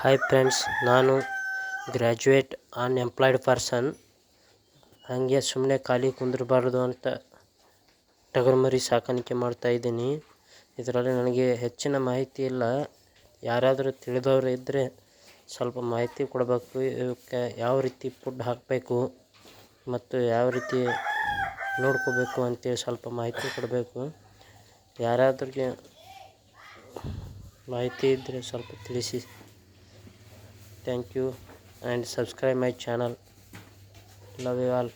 Hi friends ನಾನು graduate unemployed person ಹಾಗೆ ಸುಮ್ಮನೆ ಖಾಲಿ ಕುಂದಿರಬಾರ್ದು ಅಂತ ಟಗರುಮರಿ ಸಾಕಾಣಿಕೆ ಮಾಡ್ತಾಯಿದ್ದೀನಿ ಇದರಲ್ಲಿ ನನಗೆ ಹೆಚ್ಚಿನ ಮಾಹಿತಿ ಇಲ್ಲ. ಯಾರಾದರೂ ತಿಳಿದವರು ಇದ್ದರೆ ಸ್ವಲ್ಪ ಮಾಹಿತಿ ಕೊಡಬೇಕು. ಇವಕ್ಕೆ ಯಾವ ರೀತಿ ಫುಡ್ ಹಾಕಬೇಕು ಮತ್ತು ಯಾವ ರೀತಿ ನೋಡ್ಕೋಬೇಕು ಅಂತೇಳಿ ಸ್ವಲ್ಪ ಮಾಹಿತಿ ಕೊಡಬೇಕು. ಯಾರಾದ್ರಿಗೆ ಮಾಹಿತಿ ಇದ್ದರೆ ಸ್ವಲ್ಪ ತಿಳಿಸಿ. Thank you and subscribe my channel. Love you all.